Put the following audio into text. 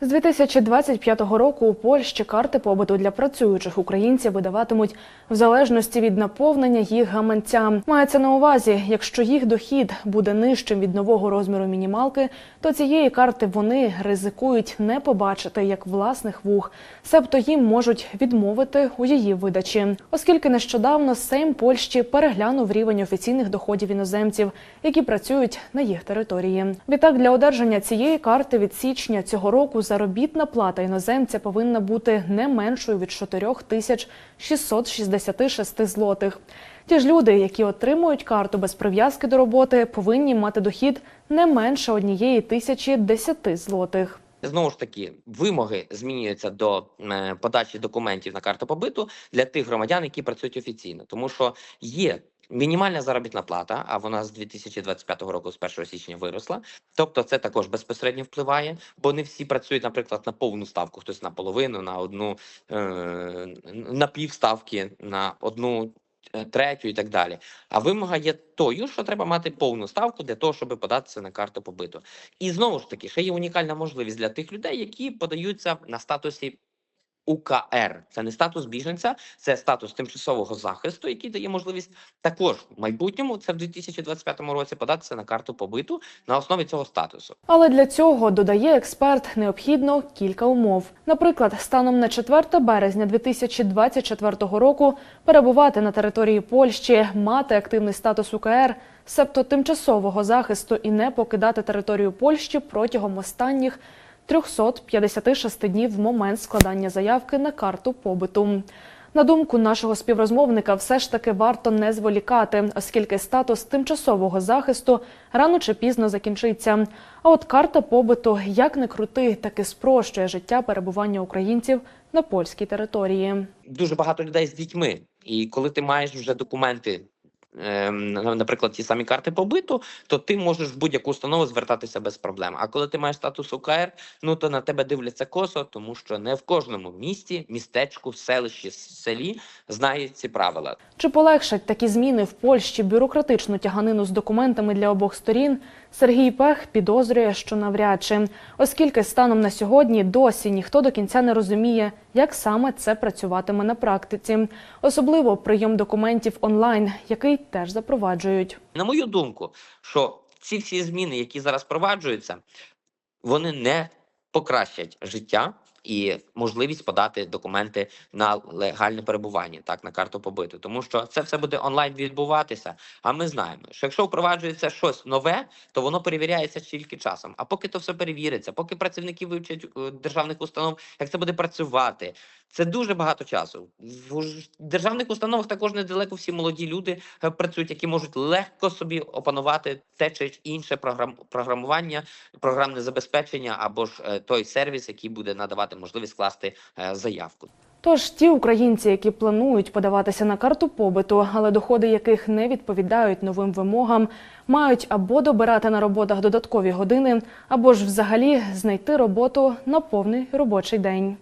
З 2025 року у Польщі карти побуту для працюючих українців видаватимуть в залежності від наповнення їх гаманця. Мається на увазі, якщо їх дохід буде нижчим від нового розміру мінімалки, то цієї карти вони ризикують не побачити як власних вух, себто їм можуть відмовити у її видачі, оскільки нещодавно Сейм Польщі переглянув рівень офіційних доходів іноземців, які працюють на їх території. Відтак для одержання цієї карти від січня цього року заробітна плата іноземця повинна бути не меншою від 4 тисяч 666 злотих. Ті ж люди, які отримують карту без прив'язки до роботи, повинні мати дохід не менше однієї тисячі 10 злотих. Знову ж таки, вимоги змінюються до е, подачі документів на карту побиту для тих громадян, які працюють офіційно, тому що є. Мінімальна заробітна плата, а вона з 2025 року, з 1 січня, виросла. Тобто, це також безпосередньо впливає, бо не всі працюють, наприклад, на повну ставку, хтось на половину, на одну е, на півставки, на одну е, третю і так далі. А вимога є тою, що треба мати повну ставку для того, щоб податися на карту побиту. І знову ж таки, ще є унікальна можливість для тих людей, які подаються на статусі. УКР це не статус біженця, це статус тимчасового захисту, який дає можливість також в майбутньому, це в 2025 році, податися на карту побиту на основі цього статусу. Але для цього додає експерт необхідно кілька умов. Наприклад, станом на 4 березня 2024 року перебувати на території Польщі, мати активний статус УКР, себто тимчасового захисту і не покидати територію Польщі протягом останніх 356 днів в момент складання заявки на карту побиту. На думку нашого співрозмовника, все ж таки варто не зволікати, оскільки статус тимчасового захисту рано чи пізно закінчиться. А от карта побиту, як не крути, таки спрощує життя перебування українців на польській території. Дуже багато людей з дітьми, і коли ти маєш вже документи. Ем, на- Наприклад, ті самі карти побиту, то ти можеш в будь-яку установу звертатися без проблем. А коли ти маєш статус УКР, ну то на тебе дивляться косо, тому що не в кожному місті, містечку, селищі, селі знають ці правила. Чи полегшать такі зміни в Польщі бюрократичну тяганину з документами для обох сторін? Сергій Пех підозрює, що навряд чи, оскільки станом на сьогодні досі ніхто до кінця не розуміє, як саме це працюватиме на практиці, особливо прийом документів онлайн, який теж запроваджують. На мою думку, що ці всі зміни, які зараз впроваджуються, вони не покращать життя і можливість подати документи на легальне перебування, так на карту побиту, тому що це все буде онлайн відбуватися. А ми знаємо, що якщо впроваджується щось нове, то воно перевіряється тільки часом. А поки то все перевіриться, поки працівники вивчать е, державних установ, як це буде працювати, це дуже багато часу. В державних установах також недалеко всі молоді люди е, працюють, які можуть легко собі опанувати те чи інше програм програмування, програмне забезпечення або ж е, той сервіс, який буде надавати можливість скласти е, заявку. Тож ті українці, які планують подаватися на карту побиту, але доходи яких не відповідають новим вимогам, мають або добирати на роботах додаткові години, або ж взагалі знайти роботу на повний робочий день.